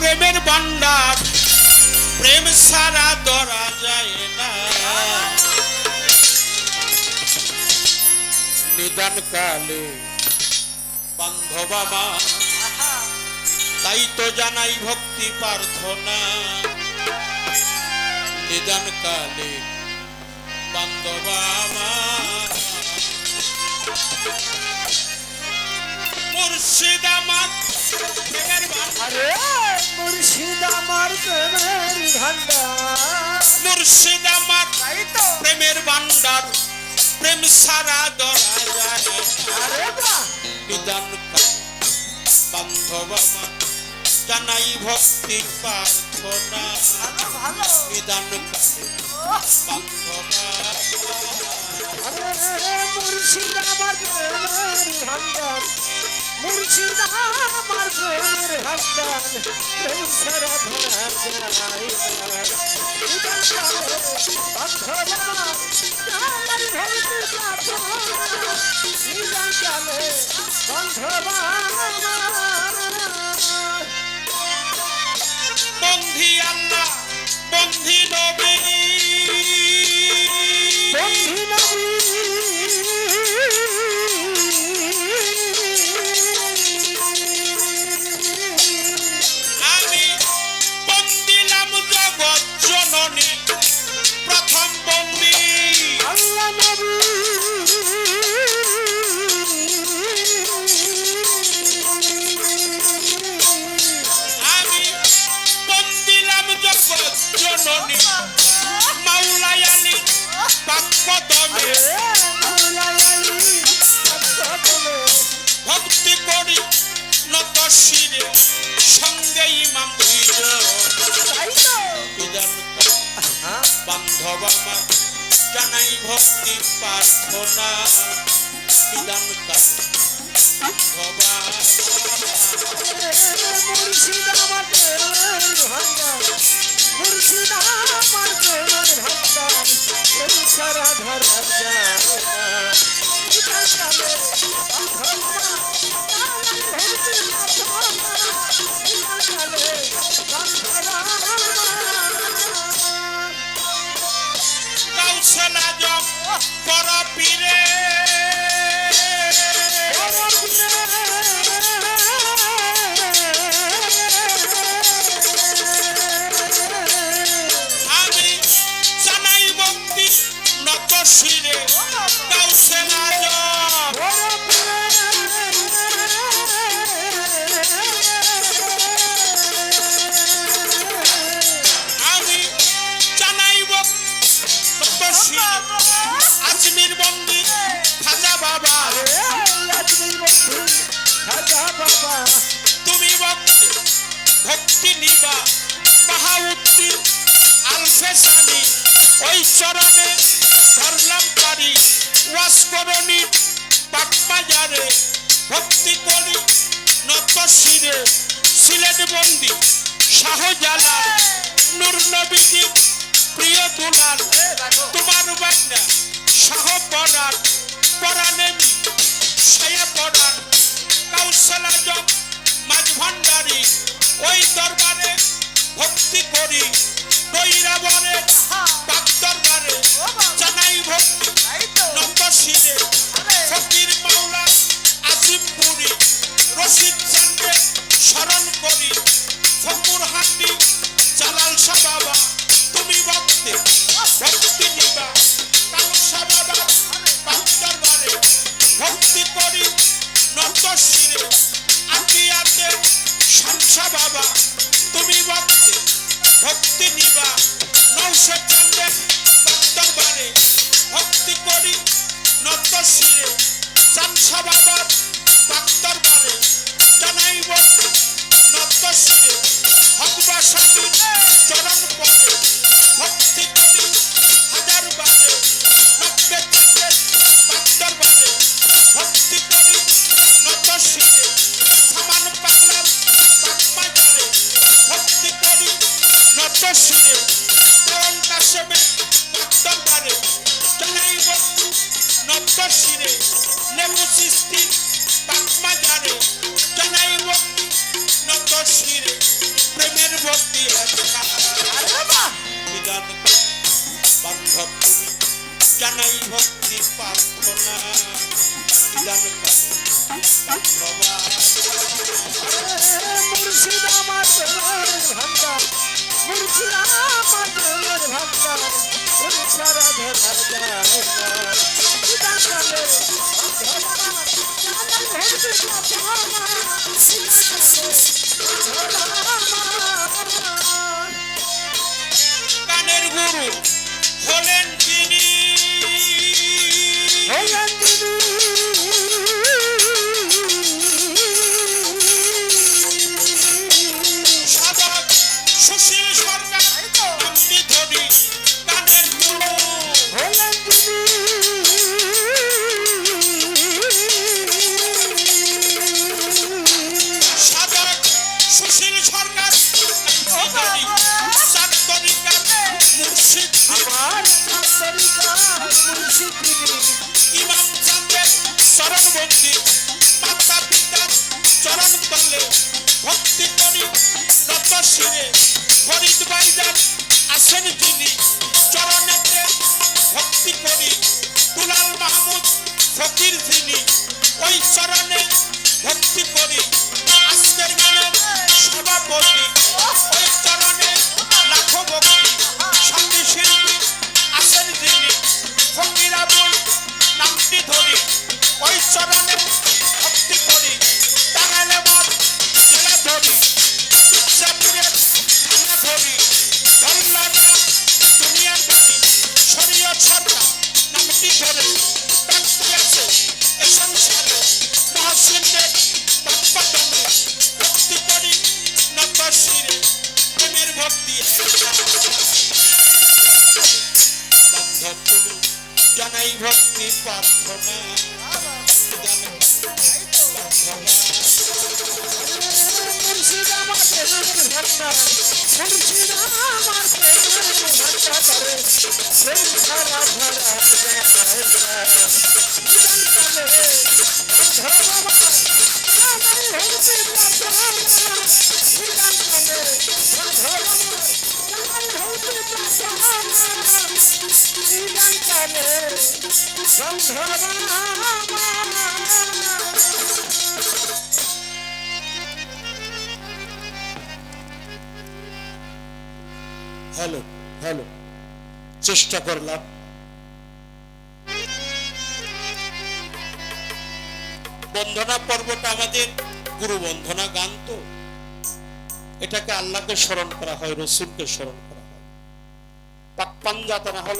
প্রেমের ভান্ডার, প্রেম সারা ধরা যায় না। নিদান কালে বান্ধব আমার, তাই তো জানাই ভক্তি প্রার্থনা। নিদান কালে বান্ধব মুর্শিদ ভান্ডার আরে মুর্শিদ আমার প্রেমের ভান্ডার মুর্শিদ আমার প্রেমের ভান্ডার প্রেম সারা ধরা যায় না। আরে বাহ। বান্ধব আমার জানাই ভক্তি প্রার্থনা। কালে বান্ধব মুর্শিদ আমার প্রেমের ভান্ডার মুর্শিদ আমার প্রেমের ভান্ডার প্রেম সারা ধরা যায় বন্ধি আল্লাহ বন্ধি নবী ভক্তি প্রার্থনা। বিধান বান্ধব কাউসলা জম পর পীরে। আমি জানাই ভক্তি নত শিরে। তুমি ভক্তি ভক্তি নিবা বাহাউদ্দিন আলফেসানি ওই চরণে ধরলাম পারি ওয়াস করণি বাগবাজারে ভক্তি করি নত শিরে, সিলেট বন্দি শাহজালাল, নূর নবীজি প্রিয় দুলাল। তোমার বান্না শাহ পরাণ পরাণেমি সায়া পরাণ। কাউসালা জম মাঝ ভান্ডারি ওই দরবারে ভক্তি করি। দৈরাবরে পাক দরবারে জানাই ভক্তি নত শিরে ফকির মাওলা আজিমপুরি রশিদ চান্দে স্মরণ করি। ফকুর হান্ডি জালাল শাহ বাবা তুমি ভক্তি ভক্তি নিবা। বাবা পাক দরবারে ভক্তি করি। নত শিরে আটিয়াতে শামসা বাবা তুমি ভক্তি ভক্তি নিবা নৌশো চন্দ্রের দরবারে ভক্তি করি নত শিরে চামসা বাবার ভক্তি প্রার্থনা মুর্শিদ আমার ভান্ডার মুর্শিদ আমার ভান্ডার কালে কানের গুরু হলেন তিনি প্রেমের ভান্ডার করে সেই সারা ধরা হ্যালো হ্যালো চেষ্টা করলাম। বন্ধনা পর্বটা আমাদের গুরু বন্ধনা গান তো। এটাকে আল্লাহকে স্মরণ করা হয়, রসুলকে স্মরণ করা হয়। পাক পাঞ্জাতা না হল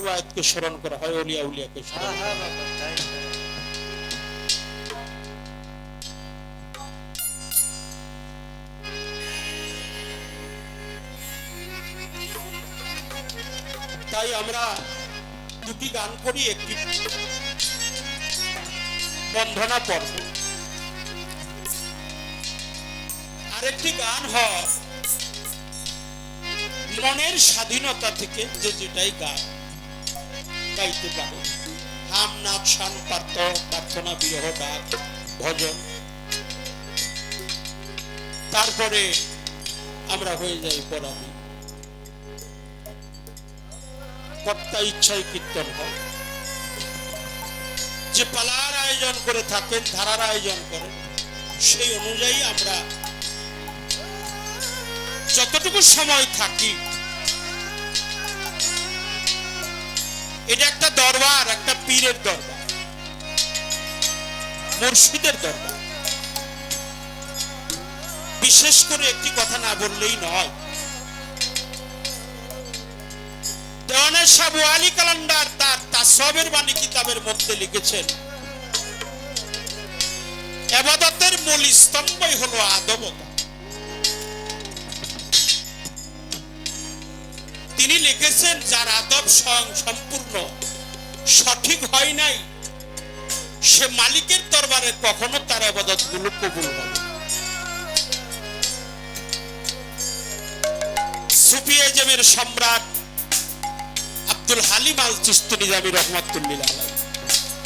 স্মরণ করা হয়, অলিয়া উলিয়াকে স্মরণ করা হয়। তাই আমরা দুটি গান করি, একটি বন্ধনা পর্ব। আরেকটি গান হয়, মনের স্বাধীনতা থেকে যে যেটাই গান গাইতে পারে। হাম নাচ শান পার্থ, প্রার্থনা বিরহ ডাক, ভজন। তারপরে আমরা হয়ে যাই পরামী কর্তা ইচ্ছায় কীর্তন হয়। যে পালার আয়োজন করে থাকেন, ধারার আয়োজন করেন, সেই অনুযায়ী আমরা যতটুকু সময় থাকি, এটা একটা দরবার, একটা পীরের দরবার, মুর্শিদের দরবার। বিশেষ করে একটি কথা না বললেই নয় দেওয়ানের সাবু আলী কালান্ডার তার তাসবের বাণী কিতাবের মধ্যে লিখেছেন এবাদতের মূল স্তম্ভই হলো আদবতা তিনি লিখেছেন, যার আদব স্বয়ং সম্পূর্ণ, সঠিক হয় নাই, সে মালিকের দরবারে কখনো তার আবাদতগুলো কবুল হবে না। সুফিয়াজমের সম্রাট আব্দুল হালিম আল চিস্তি নিজামী রহমাতুল্লিল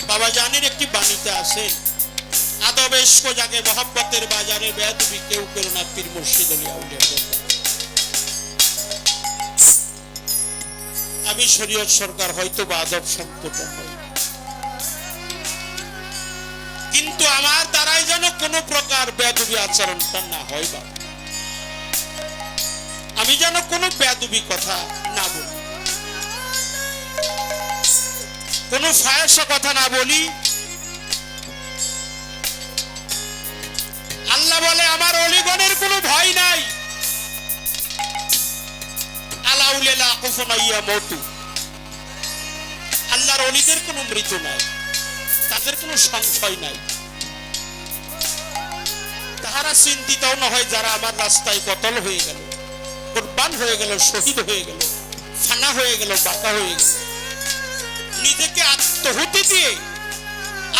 বাবা জানের একটি বাণীতে আছে মহাব্বতের বাজারে বেদবি কেউ কেউ না পীর মুর্শিদ আলী আমি শরীয়ত সরকার হয়তো বা আদব সম্পূর্ণ কিন্তু আমার দ্বারাই যেন কোনো প্রকার বেদবি আচরণটা না হয় বা। আমি যেন কোনো বেদবি কথা না বলি। কোনো ফায়সা কথা না বলি। আল্লাহ বলে, আমার অলিগণের কোনো ভয় নাই। আলাউলেলা মতু। আল্লাহর অলিদের কোনো মৃত্যু নাই, তাদের কোনো সংশয় নাই। তাহারা চিন্তিতও না যারা আমার রাস্তায় কতল হয়ে গেল, কোরবান হয়ে গেল, শহীদ হয়ে গেল, ফানা হয়ে গেল, বাঁকা হয়ে গেল আত্মহুতি দিয়ে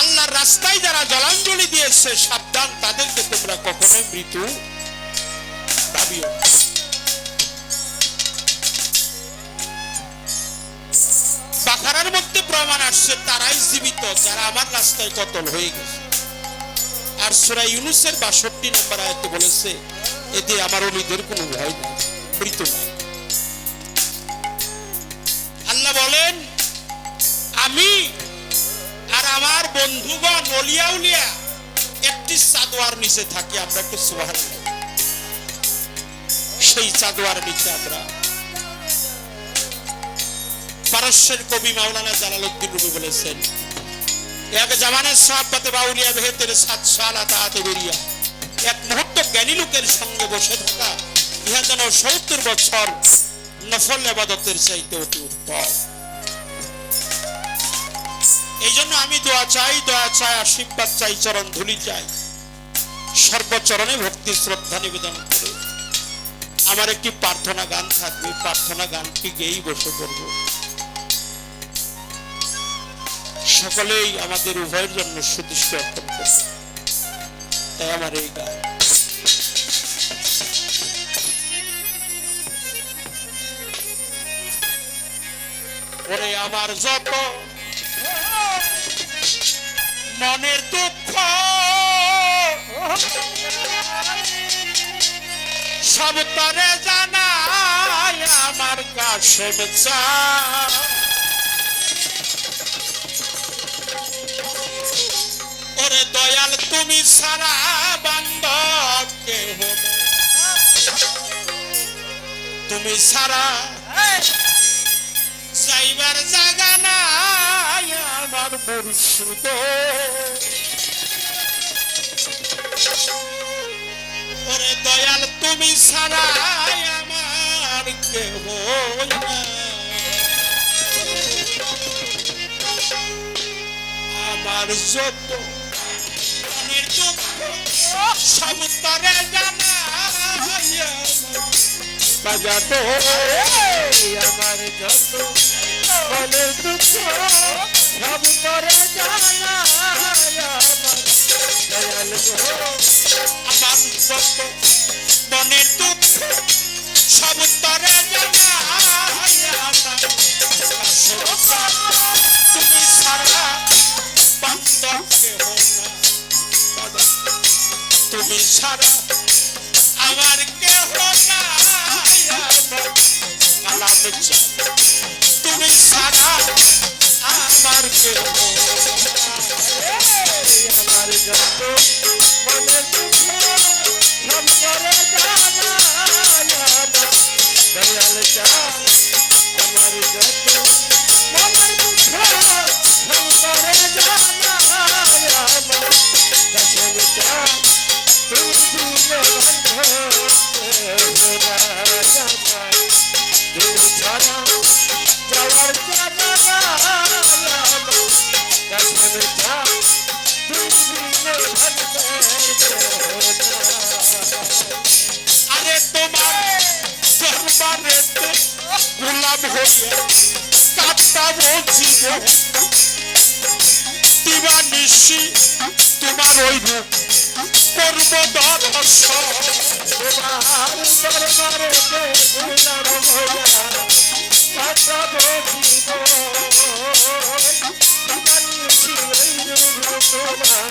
আল্লাহর রাস্তায় যারা জলাঞ্জলি দিয়েছে, সাবধান, তাদেরকে তোমরা কখনোই মৃত্যু ভাবিও বাখারার মধ্যে প্রমাণ আসছে, তারাই জীবিত, যারা আমার রাস্তায় কতল হয়ে গেছে। আর সুরা ইউনুসের বাষট্টি নম্বর আয়তে বলেছে, এতে আমার অলিদের কোনো ভয় নাই, মৃত্যু আল্লাহ বলেন আমি আর আমার বন্ধুগণ অলিয়া উলিয়া একটি চাদোয়ার নিচে থাকি, আমরা একটু সুবাহ সেই চাদোয়ার নিচে আমরা পারস্যের কবি মাওলানা জালালউদ্দিন রুমি বলেছেন, এক জামানের সাহাবাতে বাউলিয়া ভেতের সাত সাল আতাহাতে বেরিয়া, এক মুহূর্ত জ্ঞানী লোকের সঙ্গে বসে থাকা, ইহা যেন সত্তর বছর নফল আবাদতের চাইতে অতি উত্তম। এই জন্য আমি দোয়া চাই দোয়া চাই, আশীর্বাদ চাই, চরণ ধুলি চাই। সর্বচরণে ভক্তি, শ্রদ্ধা নিবেদন করে। আমার একটি প্রার্থনা গান থাকবে প্রার্থনা গানটি গেয়েই বসে করব সকলেই আমাদের উভয়ের জন্য সুদৃষ্ট অর্পণ করবে তাই আমার এই গান। ওরে আমার যত মনের দুঃখ সব তরে জানাই আমার কাছে ওরে দয়াল, তুমি সারা বান্ধব কেহ। তুমি সারা আমার মুর্শিদ ওরে দয়াল, তুমি সারা আমার কেহ। আমার যত মনের দুঃখ, সব তরে জানা বাজাতো, আমার যত মনের দুঃখ সব করে জানা দয়াল গো আমার যত মনের দুঃখ তুমি সারা বান্ধব তুমি সারা আমার কেহ না গোলাম হইয়া কাটাবো জীবন দিবা নিশি, তোমার ওই রূপ করব দর্শন দরবারেতে গোলাম হইয়া কাটাবো জীবন দিবা নিশি তোমার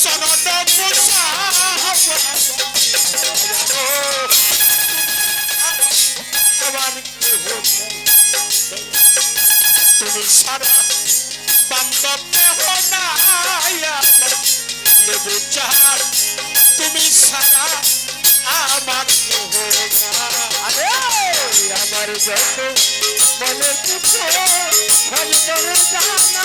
শরণ আমার কেহ নাই। তুমি সারা বান্ধব লেবু চার তুমি সারা আমার আমার যত মনে দুঃখ ভক্তরে জানা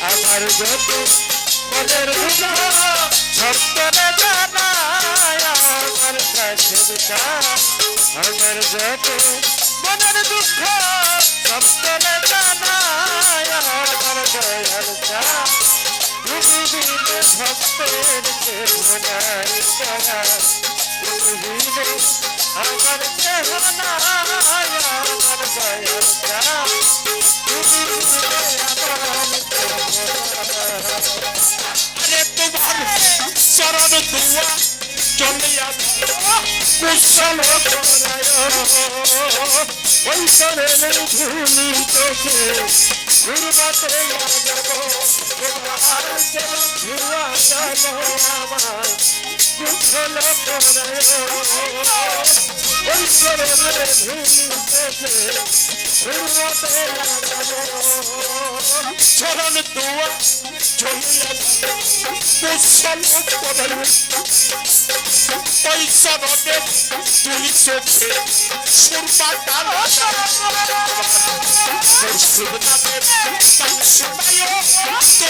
আমার যত মনের দুঃখ সপ্তরে আমার কাছে আমার যত মনের দুঃখ সপ্তরে জানা আমার দয়ালটা তুমি ভক্তের চেতনায় দিলে আমার চেতনা আমার আমার আরে তোমার চরণ চলে ধুয়া চলো আমার কুশল ওই চরণের ধুলি তোকে ঘুরবাতে লাগাবো চরণ দুয়া কুশল ওই চোখে সিরাজ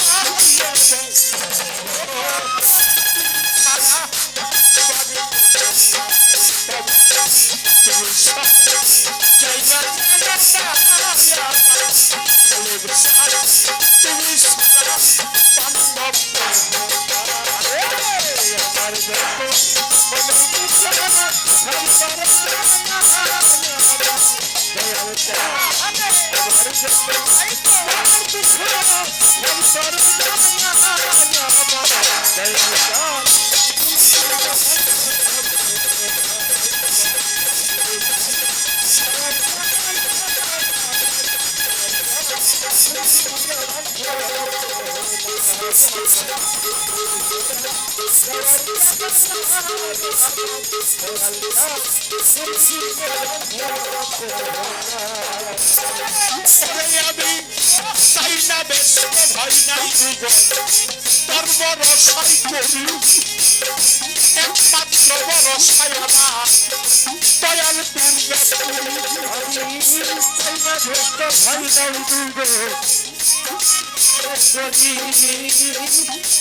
আমি চাই না বেশ ভয় নাই দুগ তোর করি একমাত্র বড় সায়ানা দয়াল দুর্গা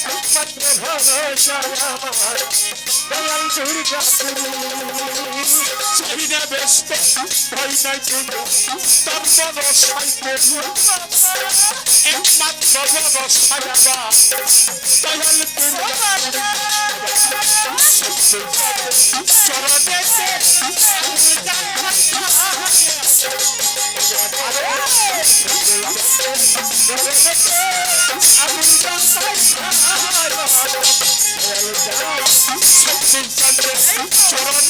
একমাত্র ভরসা আমার দুর্গা চাই না বেশ ভয় নাই তোর বড় সাই করি একমাত্র বড় সায়ানা দয়াল দুর্গা তুমি সারা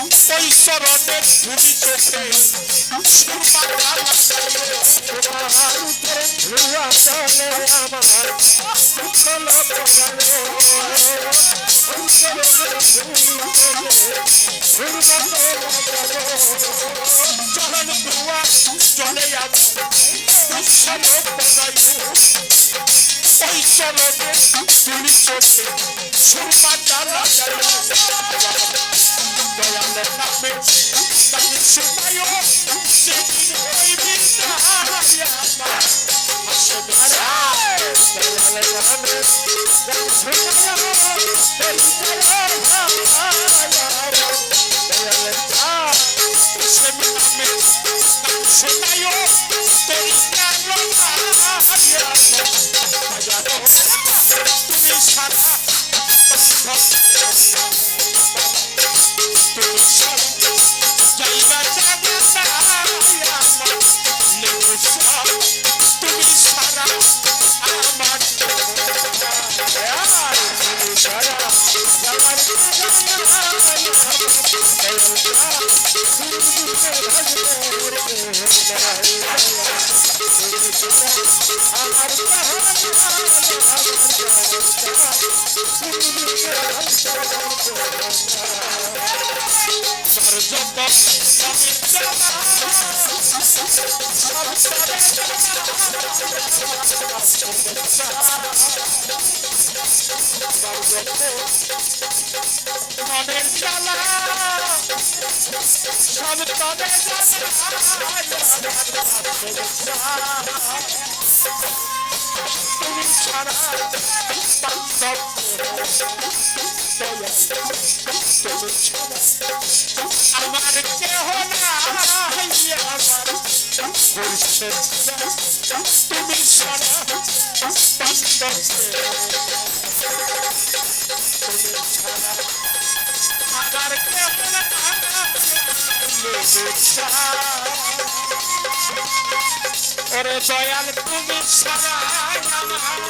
শৈশবের ভূমি চোখে তোমার উপরে রুয়া চলে আমার কুশল প্রকারে কুশল শৈশবের ভূমি চোখে সুরমা চালা That's not me, That's me, let me, let me, shit. Stop it, stop it. মনের জ্বালা সব তবে তুমি ছাড়া বাস্তব আমার কেহ তুমি সারা আমার কেহ ওরে দয়াল তুমি সারা আমার